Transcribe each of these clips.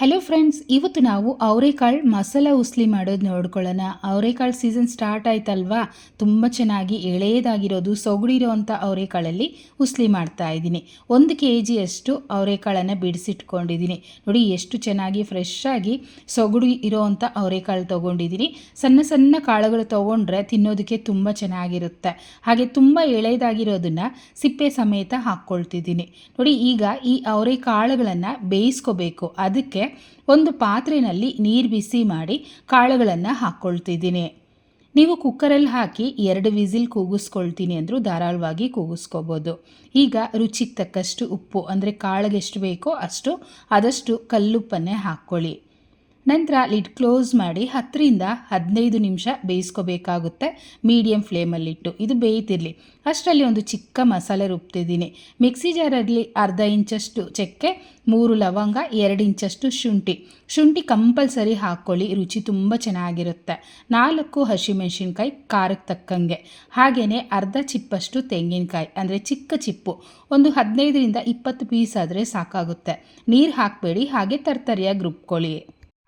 Hello friends ಇವತ್ತು ನಾವು ಅವರೆಕಾಳು ಮಸಾಲ ಉಸ್ಲಿ ಮಾಡೋದು ನೋಡ್ಕೊಳ್ಳೋಣ. ಅವರೆಕಾಳು ಸೀಸನ್ ಸ್ಟಾರ್ಟ್ ಆಯ್ತಲ್ವಾ? ತುಂಬ ಚೆನ್ನಾಗಿ ಎಳೆಯದಾಗಿರೋದು ಸೊಗಡಿರೋವಂಥ ಅವರೆಕಾಳಲ್ಲಿ ಉಸ್ಲಿ ಮಾಡ್ತಾ ಇದ್ದೀನಿ. ಒಂದು ಕೆ ಜಿಯಷ್ಟು ಅವರೆಕಾಳನ್ನು ಬಿಡಿಸಿಟ್ಕೊಂಡಿದ್ದೀನಿ. ನೋಡಿ, ಎಷ್ಟು ಚೆನ್ನಾಗಿ ಫ್ರೆಶ್ ಆಗಿ ಸೊಗಡು ಇರೋವಂಥ ಅವರೆಕಾಳು ತೊಗೊಂಡಿದ್ದೀನಿ. ಸಣ್ಣ ಸಣ್ಣ ಕಾಳುಗಳು ತೊಗೊಂಡ್ರೆ ತಿನ್ನೋದಕ್ಕೆ ತುಂಬ ಚೆನ್ನಾಗಿರುತ್ತೆ. ಹಾಗೆ ತುಂಬ ಎಳೆಯದಾಗಿರೋದನ್ನು ಸಿಪ್ಪೆ ಸಮೇತ ಹಾಕ್ಕೊಳ್ತಿದ್ದೀನಿ. ನೋಡಿ, ಈಗ ಈ ಅವರೆಕಾಳುಗಳನ್ನು ಬೇಯಿಸ್ಕೋಬೇಕು. ಅದಕ್ಕೆ ಒಂದು ಪಾತ್ರೆಯಲ್ಲಿ ನೀರು ಬಿಸಿ ಮಾಡಿ ಕಾಳುಗಳನ್ನು ಹಾಕ್ಕೊಳ್ತಿದ್ದೀನಿ ನೀವು ಕುಕ್ಕರಲ್ಲಿ ಹಾಕಿ ಎರಡು ವಿಸಿಲ್ ಕೂಗಿಸ್ಕೊಳ್ತೀನಿ ಅಂದರೂ ಧಾರಾಳವಾಗಿ ಕೂಗಿಸ್ಕೋಬೋದು. ಈಗ ರುಚಿಗೆ ತಕ್ಕಷ್ಟು ಉಪ್ಪು, ಅಂದರೆ ಕಾಳಿಗೆ ಎಷ್ಟು ಬೇಕೋ ಅಷ್ಟು, ಆದಷ್ಟು ಕಲ್ಲುಪ್ಪನ್ನೇ ಹಾಕ್ಕೊಳ್ಳಿ. ನಂತರ ಲಿಡ್ ಕ್ಲೋಸ್ ಮಾಡಿ ಹತ್ತರಿಂದ ಹದಿನೈದು ನಿಮಿಷ ಬೇಯಿಸ್ಕೋಬೇಕಾಗುತ್ತೆ. ಮೀಡಿಯಮ್ ಫ್ಲೇಮಲ್ಲಿಟ್ಟು ಇದು ಬೇಯ್ತಿರಲಿ. ಅಷ್ಟರಲ್ಲಿ ಒಂದು ಚಿಕ್ಕ ಮಸಾಲೆ ರುಬ್ತಿದ್ದೀನಿ ಮಿಕ್ಸಿ ಜಾರಲ್ಲಿ ಅರ್ಧ ಇಂಚಷ್ಟು ಚಕ್ಕೆ, ಮೂರು ಲವಂಗ, ಎರಡು ಇಂಚಷ್ಟು ಶುಂಠಿ. ಶುಂಠಿ ಕಂಪಲ್ಸರಿ ಹಾಕ್ಕೊಳ್ಳಿ, ರುಚಿ ತುಂಬ ಚೆನ್ನಾಗಿರುತ್ತೆ. ನಾಲ್ಕು ಹಸಿಮೆಣಸಿನ್ಕಾಯಿ, ಖಾರಕ್ಕೆ ತಕ್ಕಂಗೆ. ಹಾಗೆಯೇ ಅರ್ಧ ಚಿಪ್ಪಷ್ಟು ತೆಂಗಿನಕಾಯಿ, ಅಂದರೆ ಚಿಕ್ಕ ಚಿಪ್ಪು. ಒಂದು ಹದಿನೈದರಿಂದ ಇಪ್ಪತ್ತು ಪೀಸ್ ಆದರೆ ಸಾಕಾಗುತ್ತೆ. ನೀರು ಹಾಕಬೇಡಿ, ಹಾಗೆ ತರ್ತರಿಯಾಗಿ ರುಬ್ಕೊಳ್ಳಿ.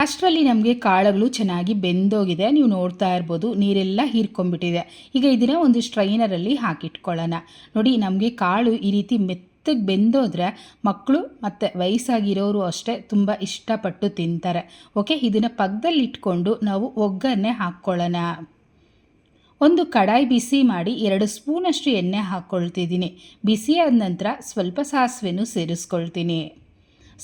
ಅಷ್ಟರಲ್ಲಿ ನಮಗೆ ಕಾಳುಗಳು ಚೆನ್ನಾಗಿ ಬೆಂದೋಗಿದೆ. ನೀವು ನೋಡ್ತಾ ಇರ್ಬೋದು, ನೀರೆಲ್ಲ ಹೀರ್ಕೊಂಡ್ಬಿಟ್ಟಿದೆ. ಈಗ ಇದನ್ನು ಒಂದು ಸ್ಟ್ರೈನರಲ್ಲಿ ಹಾಕಿಟ್ಕೊಳ್ಳೋಣ. ನೋಡಿ, ನಮಗೆ ಕಾಳು ಈ ರೀತಿ ಮೆತ್ತಗೆ ಬೆಂದೋದ್ರೆ ಮಕ್ಕಳು ಮತ್ತು ವಯಸ್ಸಾಗಿರೋರು ಅಷ್ಟೇ ತುಂಬ ಇಷ್ಟಪಟ್ಟು ತಿಂತಾರೆ. ಓಕೆ ಇದನ್ನು ಪಕ್ಕದಲ್ಲಿ ಇಟ್ಕೊಂಡು ನಾವು ಒಗ್ಗರಣೆ ಹಾಕ್ಕೊಳ್ಳೋಣ. ಒಂದು ಕಡಾಯಿ ಬಿಸಿ ಮಾಡಿ ಎರಡು ಸ್ಪೂನಷ್ಟು ಎಣ್ಣೆ ಹಾಕ್ಕೊಳ್ತಿದ್ದೀನಿ ಬಿಸಿಯಾದ ನಂತರ ಸ್ವಲ್ಪ ಸಾಸಿವೆನೂ ಸೇರಿಸ್ಕೊಳ್ತೀನಿ.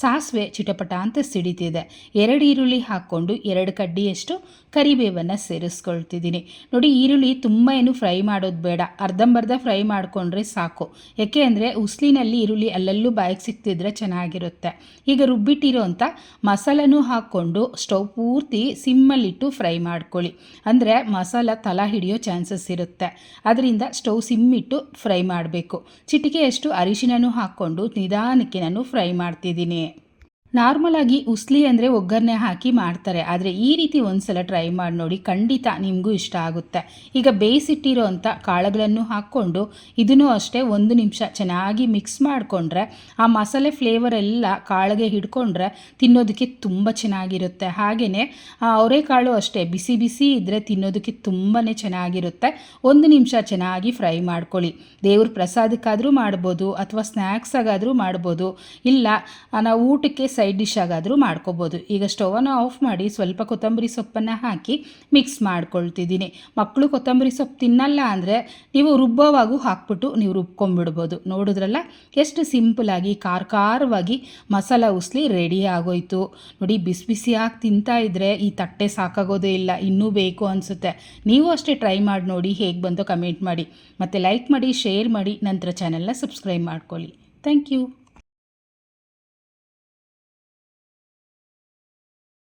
ಸಾಸಿವೆ ಚಿಟಪಟ ಅಂತ ಸಿಡಿತಿದೆ. ಎರಡು ಈರುಳ್ಳಿ ಹಾಕ್ಕೊಂಡು ಎರಡು ಕಡ್ಡಿಯಷ್ಟು ಕರಿಬೇವನ್ನು ಸೇರಿಸ್ಕೊಳ್ತಿದ್ದೀನಿ. ನೋಡಿ, ಈರುಳ್ಳಿ ತುಂಬ ಏನು ಫ್ರೈ ಮಾಡೋದು ಬೇಡ. ಅರ್ಧಂಬರ್ಧ ಫ್ರೈ ಮಾಡಿಕೊಂಡ್ರೆ ಸಾಕು. ಯಾಕೆ ಅಂದರೆ ಉಸ್ಲಿನಲ್ಲಿ ಈರುಳ್ಳಿ ಅಲ್ಲೆಲ್ಲೂ ಬಾಯಿಗೆ ಸಿಕ್ತಿದ್ರೆ ಚೆನ್ನಾಗಿರುತ್ತೆ. ಈಗ ರುಬ್ಬಿಟ್ಟಿರೋಂಥ ಮಸಾಲನೂ ಹಾಕ್ಕೊಂಡು ಸ್ಟವ್ ಪೂರ್ತಿ ಸಿಮ್ಮಲ್ಲಿಟ್ಟು ಫ್ರೈ ಮಾಡ್ಕೊಳ್ಳಿ. ಅಂದರೆ ಮಸಾಲ ತಲ ಹಿಡಿಯೋ ಚಾನ್ಸಸ್ ಇರುತ್ತೆ. ಅದರಿಂದ ಸ್ಟವ್ ಸಿಮ್ಮಿಟ್ಟು ಫ್ರೈ ಮಾಡಬೇಕು. ಚಿಟಿಕೆಯಷ್ಟು ಅರಿಶಿನೂ ಹಾಕ್ಕೊಂಡು ನಿಧಾನಕ್ಕೆ ನಾನು ಫ್ರೈ ಮಾಡ್ತಿದ್ದೀನಿ. ನಾರ್ಮಲಾಗಿ ಉಸ್ಲಿ ಅಂದರೆ ಒಗ್ಗರಣೆ ಹಾಕಿ ಮಾಡ್ತಾರೆ. ಆದರೆ ಈ ರೀತಿ ಒಂದ್ಸಲ ಟ್ರೈ ಮಾಡಿ ನೋಡಿ ಖಂಡಿತ ನಿಮಗೂ ಇಷ್ಟ ಆಗುತ್ತೆ. ಈಗ ಬೇಯಿಸಿಟ್ಟಿರೋ ಅಂಥ ಕಾಳುಗಳನ್ನು ಹಾಕ್ಕೊಂಡು ಇದನ್ನು ಅಷ್ಟೇ ಒಂದು ನಿಮಿಷ ಚೆನ್ನಾಗಿ ಮಿಕ್ಸ್ ಮಾಡಿಕೊಂಡ್ರೆ ಆ ಮಸಾಲೆ ಫ್ಲೇವರ್ ಎಲ್ಲ ಕಾಳಿಗೆ ಹಿಡ್ಕೊಂಡ್ರೆ ತಿನ್ನೋದಕ್ಕೆ ತುಂಬ ಚೆನ್ನಾಗಿರುತ್ತೆ. ಹಾಗೆಯೇ ಅವರೆಕಾಳು ಅಷ್ಟೇ ಬಿಸಿ ಬಿಸಿ ಇದ್ದರೆ ತಿನ್ನೋದಕ್ಕೆ ತುಂಬಾ ಚೆನ್ನಾಗಿರುತ್ತೆ. ಒಂದು ನಿಮಿಷ ಚೆನ್ನಾಗಿ ಫ್ರೈ ಮಾಡ್ಕೊಳ್ಳಿ. ದೇವ್ರ ಪ್ರಸಾದಕ್ಕಾದರೂ ಮಾಡ್ಬೋದು, ಅಥವಾ ಸ್ನ್ಯಾಕ್ಸಾಗಾದರೂ ಮಾಡ್ಬೋದು. ಇಲ್ಲ ನಾವು ಊಟಕ್ಕೆ ಸೈಡ್ ಡಿಶ್ ಆಗಾದರೂ ಮಾಡ್ಕೋಬೋದು. ಈಗ ಸ್ಟವನ್ನು ಆಫ್ ಮಾಡಿ ಸ್ವಲ್ಪ ಕೊತ್ತಂಬರಿ ಸೊಪ್ಪನ್ನು ಹಾಕಿ ಮಿಕ್ಸ್ ಮಾಡ್ಕೊಳ್ತಿದ್ದೀನಿ. ಮಕ್ಕಳು ಕೊತ್ತಂಬರಿ ಸೊಪ್ಪು ತಿನ್ನಲ್ಲ ಅಂದರೆ ನೀವು ರುಬ್ಬೋವಾಗೂ ಹಾಕ್ಬಿಟ್ಟು ನೀವು ರುಬ್ಕೊಂಡ್ಬಿಡ್ಬೋದು. ನೋಡಿದ್ರಲ್ಲ? ಎಷ್ಟು ಸಿಂಪಲಾಗಿ ಖಾರ ಖಾರವಾಗಿ ಮಸಾಲ ಉಸ್ಲಿ ರೆಡಿ ಆಗೋಯ್ತು. ನೋಡಿ, ಬಿಸಿ ಬಿಸಿಯಾಗಿ ತಿಂತಾ ಇದ್ದರೆ ಈ ತಟ್ಟೆ ಸಾಕಾಗೋದೇ ಇಲ್ಲ. ಇನ್ನೂ ಬೇಕು ಅನಿಸುತ್ತೆ. ನೀವು ಅಷ್ಟೇ ಟ್ರೈ ಮಾಡಿ ನೋಡಿ ಹೇಗೆ ಬಂತೋ ಕಮೆಂಟ್ ಮಾಡಿ. ಮತ್ತು ಲೈಕ್ ಮಾಡಿ ಶೇರ್ ಮಾಡಿ. ನಂತರ ಚಾನೆಲ್ನ ಸಬ್ಸ್ಕ್ರೈಬ್ ಮಾಡ್ಕೊಳ್ಳಿ. Thank you